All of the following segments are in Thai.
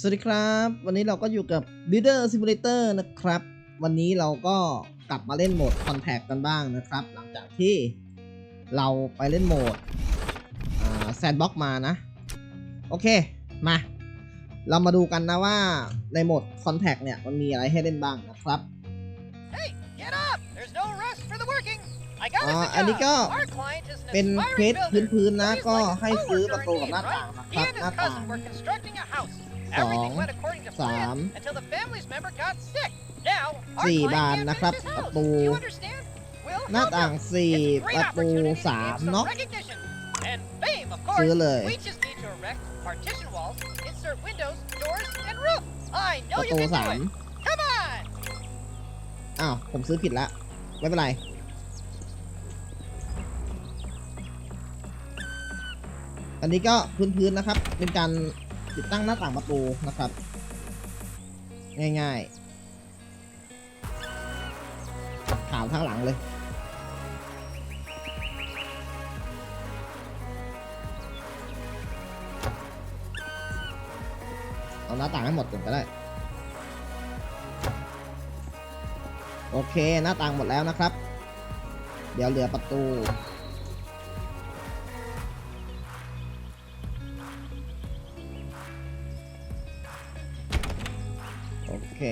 สวัสดีครับ วันนี้เราก็อยู่กับ Builder Simulator นะครับ วันนี้เราก็กลับมาเล่นโหมด Contact กันบ้างนะครับ หลังจากที่เราไปเล่นโหมดแซนบ็อกมานะ โอเค มา เรามาดูกันนะว่าในโหมด Contact เนี่ย มันมีอะไรให้เล่นบ้างนะครับ Hey, get up! There's no rest for the working. I got อ๋อ us a อันนี้ก็ job. Our client is an เป็นเควส aspiring builder. พื้นๆนะ He's ก็ like a ให้ซื้อประ coworker ตู in กับห need, น้า right? ต่างนะค He รับ and หน้า his ต่าง cousin were constructing a house. Everything went according to สาม plan until the family's member got sick. Now, our สี่ client บาน can't นะครับ finish his ประ house. ตู You understand? We'll หน้า help ต่าง him. สี่ It's a ป great ระตู opportunity to สาม gain some เนาะ recognition. And fame, of ซื้อ course. เลย We just need to erect partition walls, insert windows, doors, and roof. I ป know ระ you ตู can สา do ม it. Come on! อ้าว ผมซื้อผิดแล้วไม่เป็นไรอันนี้ก็พื้นๆนะครับ เป็นการ ติดตั้งหน้าต่างประตูนะครับ ง่ายๆขาวทั้งหลังเลยเอาหน้าต่างให้หมดก่อนก็ได้ โอเคหน้าต่างหมดแล้วนะครับ เดี๋ยวเหลือประตู เค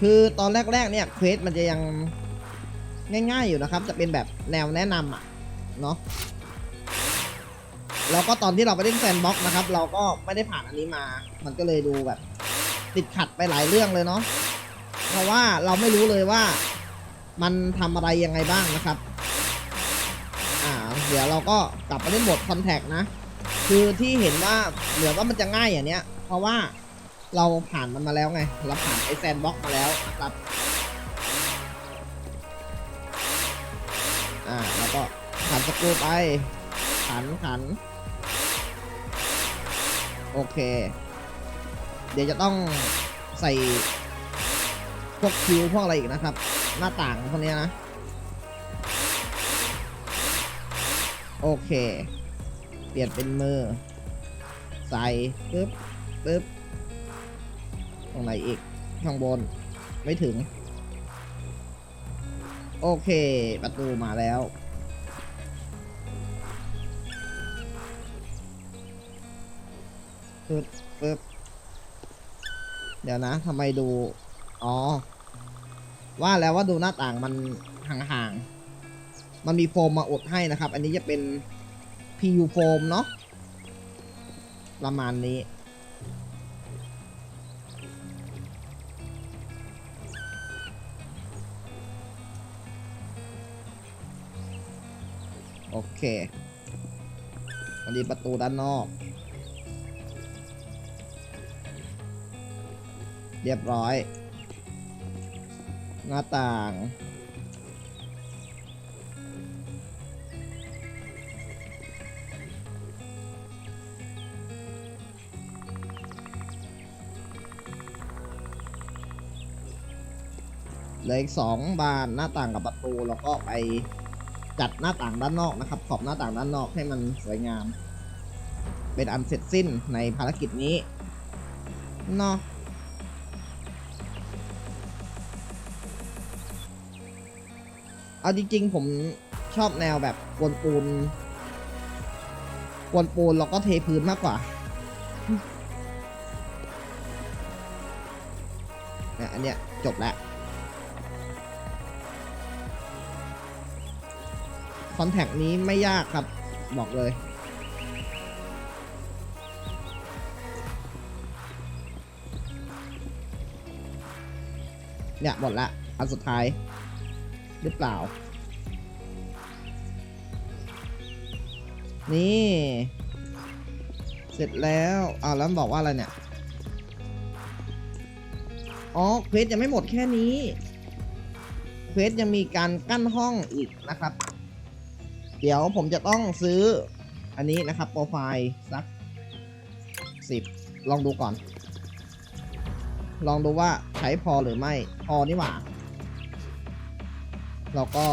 คือตอนแรกๆเนี่ยเควสมันจะยังง่ายๆอยู่นะครับ จะเป็นแบบแนวแนะนำอะ เนาะแล้วก็ตอนที่เราไปเล่นแซนบ็อกนะครับ เราก็ไม่ได้ผ่านอันนี้มา มันก็เลยดูแบบ ติดขัดไปหลายเรื่องเลยเนาะเพราะว่าเราไม่รู้เลยว่ามันทำอะไรยังไงบ้างนะครับ เดี๋ยวเราก็กลับมาเล่นโหมดคอนแทคนะ คือที่เห็นว่าเหลือว่ามันจะง่ายอย่างเนี้ย เพราะว่าเราผ่านมันมาแล้วไง เราผ่านไอแซนบ็อกมาแล้วนะครับ อ่าแล้วก็ขันสกูไป ขันขัน โอเค เดี๋ยวจะต้องใส่พวกคิวพวกอะไรอีกนะครับ หน้าต่างพวกนี้นะ โอเค เปลี่ยนเป็นมือ ใส่ปึ๊บปึ๊บตรงไหนอีก ข้างบน ไม่ถึง โอเค ประตูมาแล้ว ปึ๊บปึ๊บเดี๋ยวนะทำไมดู อ๋อ ว่าแล้วว่าดูหน้าต่างมันห่างๆ มันมีโฟมมาอดให้นะครับ อันนี้จะเป็น PU โฟมเนาะประมาณนี้ โอเคอันนี้ประตูด้านนอก เรียบร้อย หน้าต่าง เหลืออีกสองบานหน้าต่างกับประตูแล้วก็ไปจัดหน้าต่างด้านนอกนะครับ ขอบหน้าต่างด้านนอกให้มันสวยงาม เป็นอันเสร็จสิ้นในภารกิจนี้เนาะเอาจริงๆผมชอบแนวแบบกวนปูนกวนปูนแล้วก็เทพื้นมากกว่าเนี่ยอันเนี้ยจบแล้ว อนแทคนี้ไม่ยากครับ บอกเลย เนี่ยหมดละ อันสุดท้าย หรือเปล่า นี่ เสร็จแล้วอ้าวแล้วบอกว่าอะไรเนี่ย อ๋อเควสยังไม่หมดแค่นี้เควสยังมีการกั้นห้องอีกนะครับ เดี๋ยวผมจะต้องซื้ออันนี้นะครับโปรไฟล์สักสิบลองดูก่อน ลองดูว่าใช้พอหรือไม่ พอนี่หว่า เราก็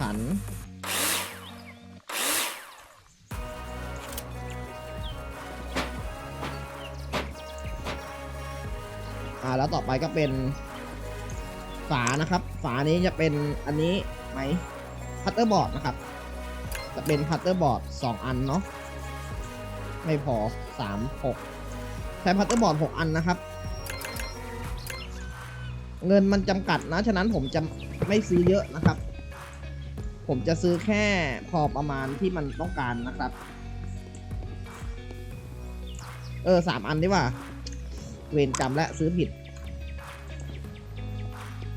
ขัน อ่า แล้วต่อไปก็เป็นฝานะครับ ฝานี้จะเป็นอันนี้ไหม พัตเตอร์บอร์ดนะครับ จะเป็นพัตเตอร์บอร์ดสองอันเนาะไม่พอสามหกใช้พัตเตอร์บอร์ดหกอันนะครับ เงินมันจำกัดนะ ฉะนั้นผมจะไม่ซื้อเยอะนะครับ ผมจะซื้อแค่พอประมาณที่มันต้องการนะครับ เออสามอันดีกว่า เวรกรรมและซื้อผิด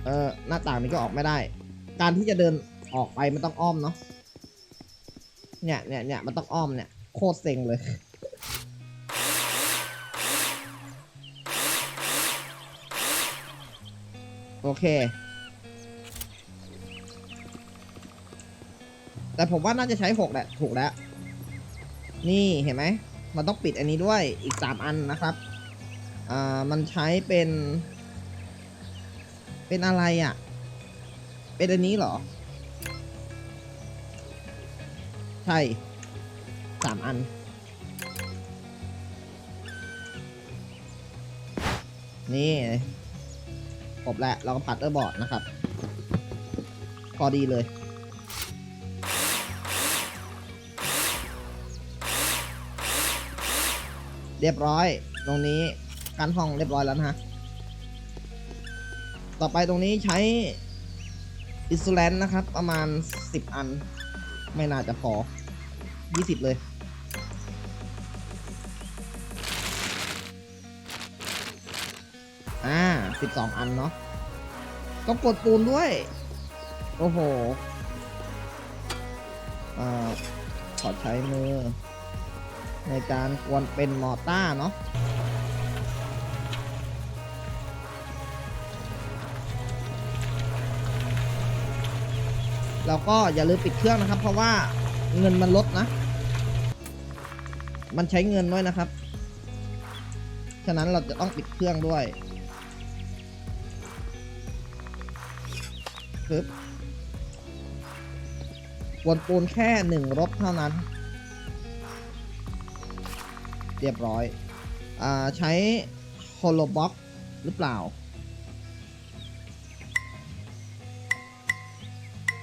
เออหน้าต่างนี้ก็ออกไม่ได้ การที่จะเดิน ออกไปมันต้องอ้อมเนาะเนี่ยเนี่ยเนี่ยมันต้องอ้อมเนี่ยโคตรเซ็งเลย โอเค แต่ผมว่าน่าจะใช้หกแหละ ถูกแล้ว นี่เห็นไหม มันต้องปิดอันนี้ด้วยอีกสามอันนะครับอ่ามันใช้เป็น เป็นอะไรอะ่ะ เป็นอันนี้เหรอ ใช่สามอัน นี่ครบแล้วเราก็พัดเตอร์บอร์ดนะครับ พอดีเลย เรียบร้อย ตรงนี้การห้องเรียบร้อยแล้วนะฮะ ต่อไปตรงนี้ใช้อิสแลนนะครับ ประมาณ 10 อัน ไม่น่าจะพอ 20 เลย อ่า 12 อันเนาะต้องกดปูนด้วย โอ้โห อ่า ขอใช้มือ ในการกวนเป็นมอต้าเนาะ แล้วก็อย่าลืมปิดเครื่องนะครับ เพราะว่าเงินมันลดนะ มันใช้เงินด้วยนะครับ ฉะนั้นเราจะต้องปิดเครื่องด้วยปึ๊บวนปูนแค่หนึ่งรบเท่านั้น เรียบร้อย อ่า ใช้โฮโลบ็อกหรือเปล่า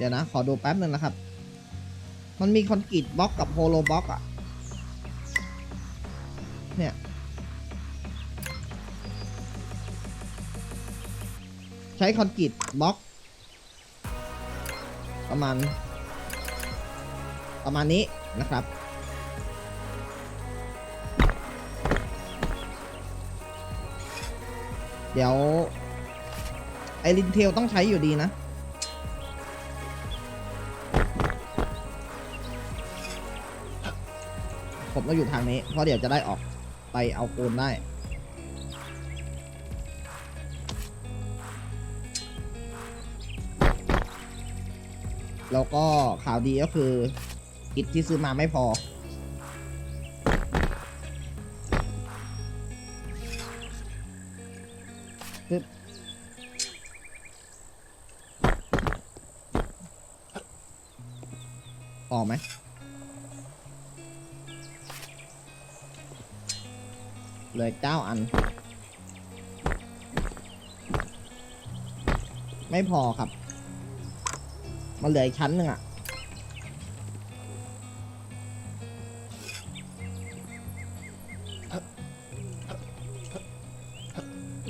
ดี๋ยวนะ ขอดูแป๊บหนึ่งนะครับ มันมีคอนกรีตบล็อกกับโฮโลบล็อกอะเนี่ยใช้คอนกรีตบล็อก ประมาณ ประมาณนี้นะครับเดี๋ยว ไอรินเทลต้องใช้อยู่ดีนะ ผมต้องอยู่ทางนี้ เพราะเดี๋ยวจะได้ออกไปเอาปูนได้ แล้วก็ข่าวดีก็คืออิฐที่ซื้อมาไม่พอ ปึ๊บพอไหม เหลยเก้าอัน ไม่พอครับ มันเหลืออีกชั้นหนึ่งอะ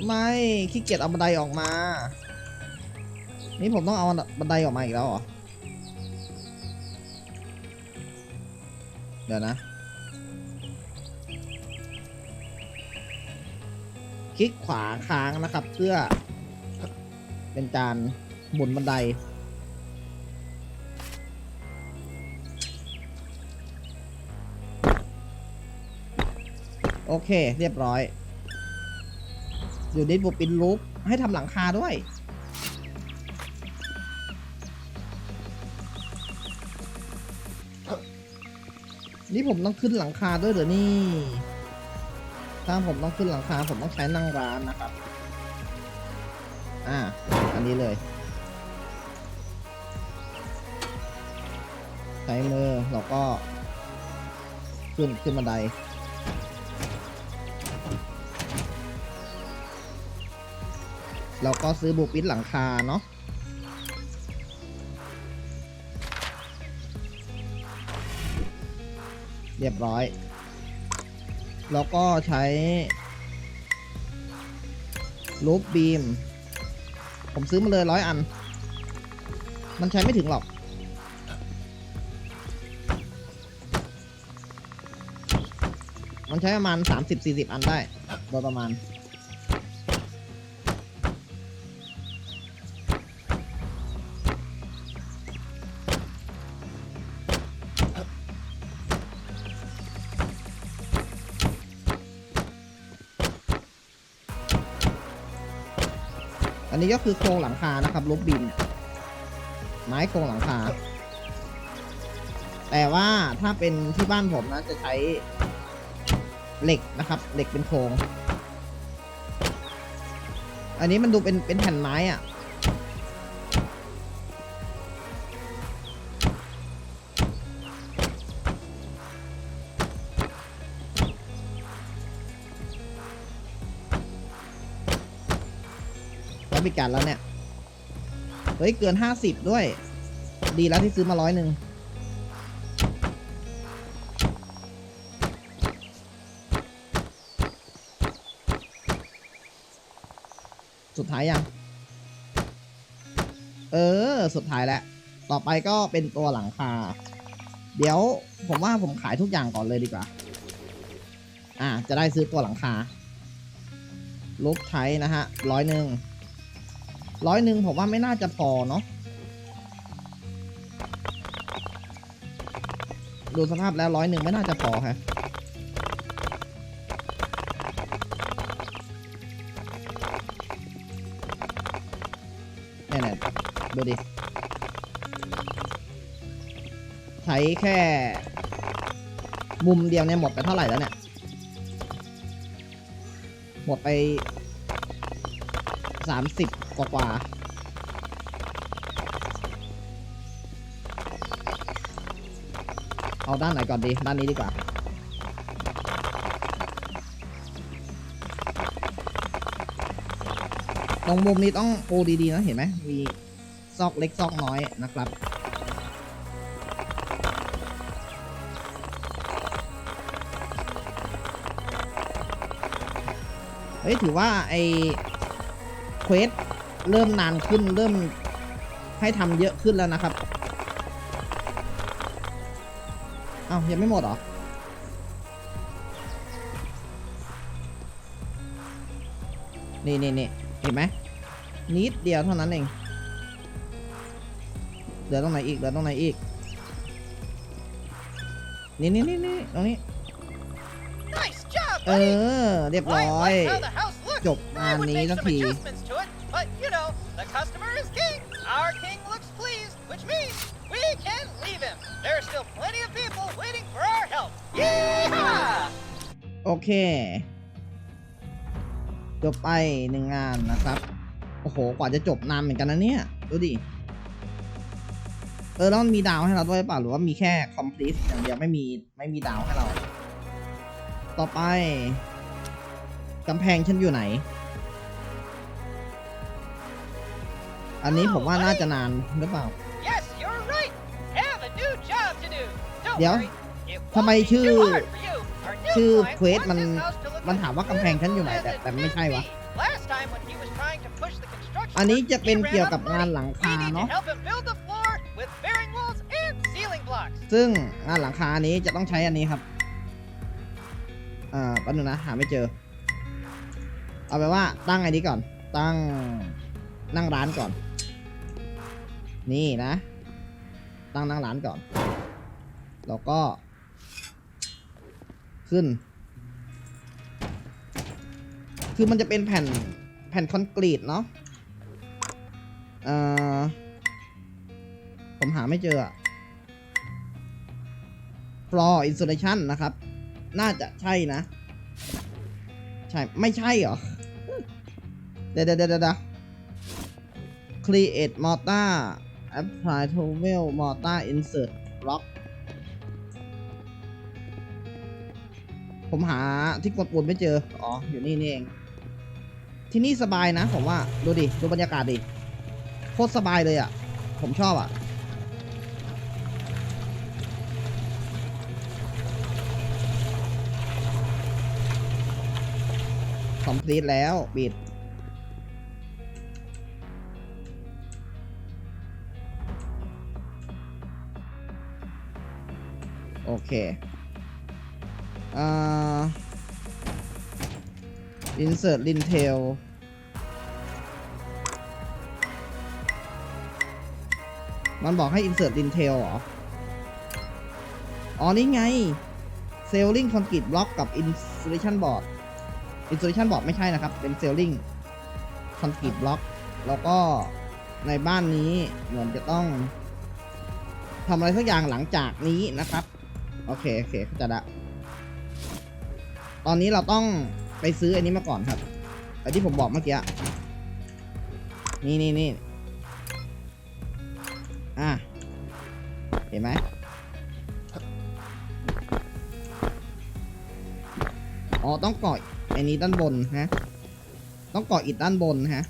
ไม่ขี้เกียจเอาบันไดออกมา นี่ผมต้องเอาบันไดออกมาอีกแล้วเหรอ เดี๋ยวนะ คลิกขวาค้างนะครับ เพื่อ เป็นการหมุนบันได โอเค เรียบร้อย อยู่ในบุปินลูปให้ทำหลังคาด้วยนี่ผมต้องขึ้นหลังคาด้วยเหรอนี่ ถ้าผมต้องขึ้นหลังคาผมต้องใช้นั่งร้านนะครับ อ่า อันนี้เลย ใช้มือเราก็ ขึ้นขึ้นบันไดเราก็ซื้อบูปิดหลังคาเนาะเรียบร้อย แล้วก็ใช้ลูปบีม ผมซื้อมาเลยร้อยอัน มันใช้ไม่ถึงหรอก มันใช้ประมาณ 30-40 อันได้ โดยประมาณ นนี้ก็คือโครงหลังคานะครับลบบิน ไม้โครงหลังคา แต่ว่าถ้าเป็นที่บ้านผมนะจะใช้เหล็กนะครับ เหล็กเป็นโครง อันนี้มันดูเป็นเป็นแผ่นไม้อะ พิกัดแล้วเนี่ย เฮ้ย เกินห้าสิบด้วย ดีแล้วที่ซื้อมาร้อยหนึ่งสุดท้ายยัง เออ สุดท้ายแล้ว ต่อไปก็เป็นตัวหลังคา เดี๋ยวผมว่าผมขายทุกอย่างก่อนเลยดีกว่า อ่า จะได้ซื้อตัวหลังคาลูกใช้นะฮะร้อยหนึ่ง ร้อยหนึ่งผมว่าไม่น่าจะพอเนาะดูสภาพแล้วร้อยหนึ่งไม่น่าจะพอฮะเนี่ยเนี่ยดูดิ ใช้แค่ มุมเดียวเนี่ยหมดไปเท่าไหร่แล้วเนี่ย หมดไปสามสิบ กว่ากว่าเอาด้านไหนก่อนดี ด้านนี้ดีกว่า ตรงมุมนี้ต้องปูดีๆนะเห็นไหม มีซอกเล็กซอกน้อยนะครับเฮ้ยถือว่าไอเควส เริ่มนานขึ้นเริ่มให้ทำเยอะขึ้นแล้วนะครับอ้าวยังไม่หมดเหรอนี่นี่นี่เห็นไหมนิดเดียวเท่านั้นเองเหลือตรงไหนอีกเหลือตรงไหนอีกนี่นี่นี่นี่ตรงนี้ Nice job, เอ buddy. อเรียบร้ I อย like how the house looks. จบ I งาน would นี้ make สัก some ที เค จบไปหนึ่งงานนะครับ โอ้โห กว่าจะจบนานเหมือนกันนะเนี่ย ดูดิ เออแล้วมันมีดาวให้เราด้วยเปล่าหรือว่ามีแค่ complete อย่างเดียวไม่มีไม่มีดาวให้เรา ต่อไปกำแพงฉันอยู่ไหน อันนี้ผมว่าน่าจะนานหรือเปล่า Yes, you're right. Have a new job to do. Don't เดี๋ยว worry. It ทำไม won't be ชื่อ ชื่อเควสมันมันถามว่ากำแพงชั้นอยู่ไหนแต่แต่ไม่ใช่วะ อันนี้จะเป็นเกี่ยวกับงานหลังคาเนาะ ซึ่งงานหลังคานี้จะต้องใช้อันนี้ครับอ่าแป๊บนึงนะหาไม่เจอ เอาไปว่าตั้งไอ้นี้ก่อน ตั้งนั่งร้านก่อน นี่นะ ตั้งนั่งร้านก่อน แล้วก็ ขึ้น คือมันจะเป็นแผ่นแผ่นคอนกรีตเนาะเอ่อผมหาไม่เจออะ floor insulation นะครับ น่าจะใช่นะ ใช่ ไม่ใช่เหรอเดี๋ยวเดี๋ยวเดี๋ยวเดี๋ยว create mortar apply towel mortar insert block ผมหาที่กดปุ่นไม่เจอ อ๋อ อยู่นี่นี่เอง ที่นี่สบายนะ ผมว่า ดูดิ ดูบรรยากาศดิ โคตรสบายเลยอะ่ะ ผมชอบอะ่ะ คอมพลีทแล้วปิดโอเค อ่า insert lintel มันบอกให้ insert lintel เหรอ อ๋อ นี่ไง selling concrete block กับ installation board installation board ไม่ใช่นะครับ เป็น selling concrete block แล้วก็ในบ้านนี้เหมือนจะต้องทำอะไรสักอย่างหลังจากนี้นะครับ โอเค โอเคเข้าใจละ ตอนนี้เราต้องไปซื้ออันนี้มาก่อนครับไอที่ผมบอกเมื่อกี้ นี่นี่นี่อะ เห็นไหม อ๋อ ต้องก่อไอ้นี้ด้านบนฮะ ต้องก่ออิฐด้านบนฮะ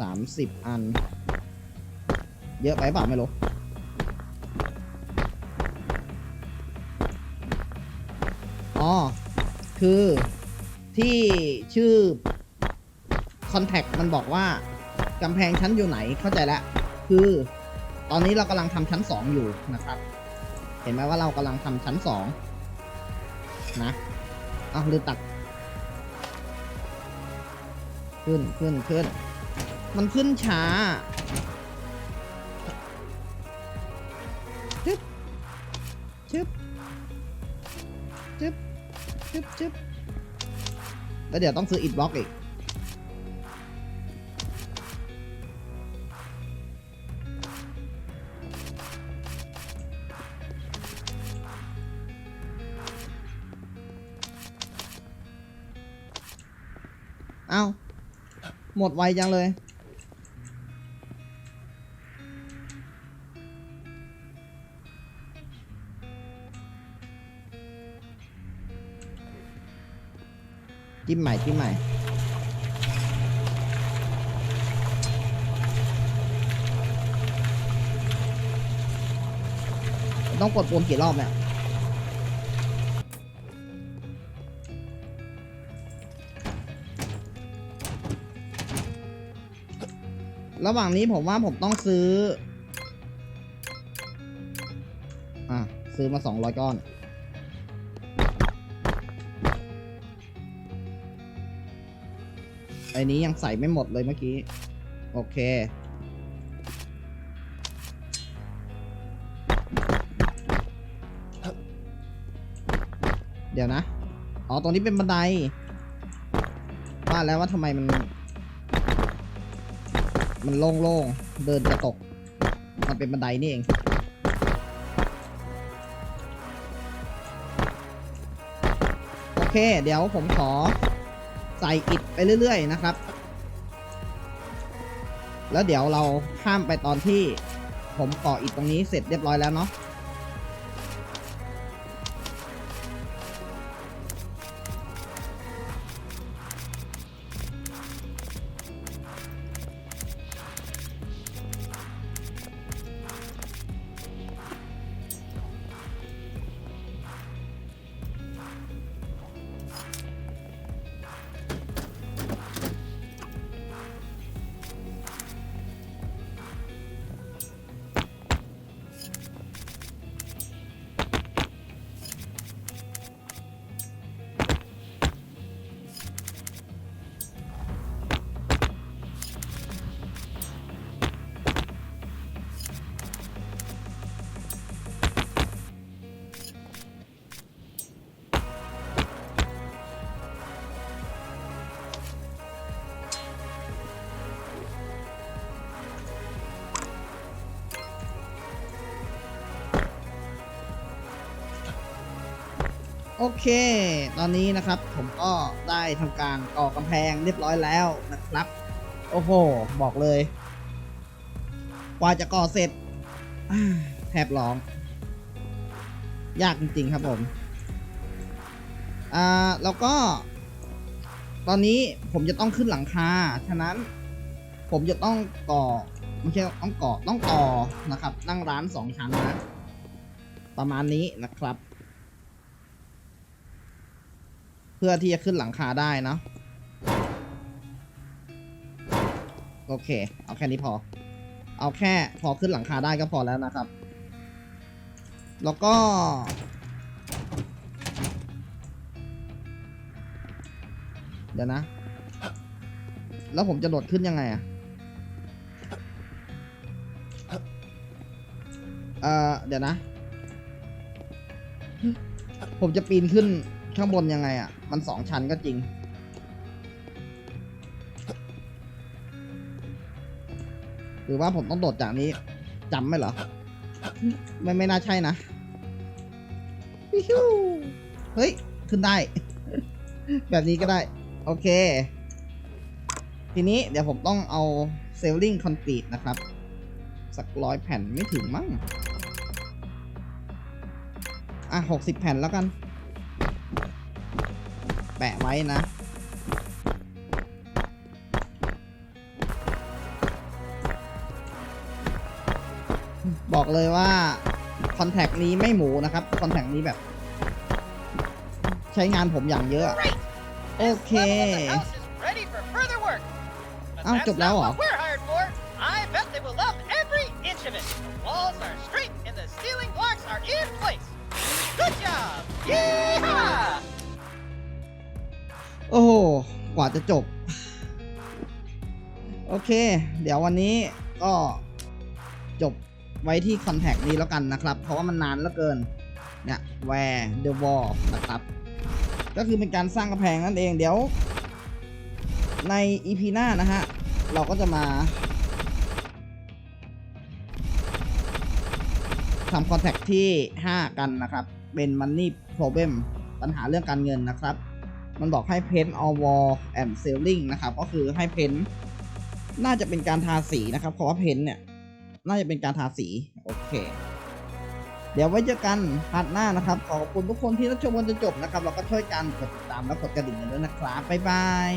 สามสิบอัน เยอะไปเปล่าไม่รู้ อ๋อ คือที่ชื่อ Contact มันบอกว่ากำแพงชั้นอยู่ไหนเข้าใจแล้วคือ ตอนนี้เรากำลังทำชั้นสองอยู่นะครับ เห็นไหมว่าเรากำลังทำชั้นสองนะเอาลืมตัด ขึ้นขึ้นขึ้น มันขึ้นช้า จึ๊บแล้วเดี๋ยวต้องซื้ออิฐบล็อกอีก เอ้า หมดไวจังเลย จิ้มใหม่จิ้มใหม่ ต้องกดปุ่มกี่รอบเนี่ยระหว่างนี้ผมว่าผมต้องซื้อ อะ ซื้อมาสองร้อยก้อน อ้นี้ยังใส่ไม่หมดเลยเมื่อกี้ โอเค เดี๋ยวนะ อ๋อ ตรงนี้เป็นบันได ว่าแล้วว่าทำไมมัน มันโล่งๆ เดินจะตก มันเป็นบันไดนี่เองโอเค เดี๋ยวผมขอ ใส่อิดไปเรื่อยๆนะครับ แล้วเดี๋ยวเราข้ามไปตอนที่ผมก่ออิดตรงนี้เสร็จเรียบร้อยแล้วเนาะ โอเค ตอนนี้นะครับผมก็ได้ทำการก่อกำแพงเรียบร้อยแล้วนะครับ โอ้โห บอกเลย กว่าจะก่อเสร็จแทบร้อง ยากจริงๆครับผม อ่า แล้วก็ ตอนนี้ผมจะต้องขึ้นหลังคา ฉะนั้น ผมจะต้องก่อ ไม่ใช่ต้องก่อ ต้องต่อนะครับ นั่งร้านสองชั้นนะ ประมาณนี้นะครับ เพื่อที่จะขึ้นหลังคาได้นะ โอเค เอาแค่นี้พอ เอาแค่พอขึ้นหลังคาได้ก็พอแล้วนะครับ แล้วก็ เดี๋ยวนะ แล้วผมจะโดดขึ้นยังไงอะเอ่อ เดี๋ยวนะ ผมจะปีนขึ้น ข้างบนยังไงอะ มันสองชั้นก็จริง หรือว่าผมต้องโดดจากนี้จำไหมเหรอ ไม่ไม่น่าใช่นะเฮ้ย ขึ้นได้ แบบนี้ก็ได้ โอเค ทีนี้เดี๋ยวผมต้องเอาเซลลิงคอนกรีตนะครับ สักร้อยแผ่นไม่ถึงมั้ง อะหกสิบแผ่นแล้วกัน แปะไว้นะ บอกเลยว่าคอนแทคนี้ไม่หมูนะครับคอนแทคนี้แบบ ใช้งานผมอย่างเยอะ Great! Okay. This level of the house is ready for further work. But Ah, that's chụp not léo what hả? we're hired for. I bet they will love every inch of it. The walls are straight and the ceiling blocks are in place. Good job! Yeehaw! โอ้โหกว่าจะจบ โอเค เดี๋ยววันนี้ก็จบไว้ที่คอนแทคนี้แล้วกันนะครับ เพราะว่ามันนานเหลือเกิน เนี่ย where the wall นะครับ ก็คือเป็นการสร้างกำแพงนั่นเองเดี๋ยว ใน EP หน้านะฮะ เราก็จะมาทำคอนแทคที่ 5 กันนะครับ เป็น Money Problem ปัญหาเรื่องการเงินนะครับ มันบอกให้ paint all wall and ceiling นะครับ ก็คือให้ paint น่าจะเป็นการทาสีนะครับเพราะว่า paint เนี่ย น่าจะเป็นการทาสี โอเค เดี๋ยวไว้เจอกันพาร์ทหน้านะครับ ขอบคุณทุกคนที่รับชมจนจบนะครับ เราก็ช่วยกันกดติดตามและกดกระดิ่งกันด้วยนะครับ บ๊ายบาย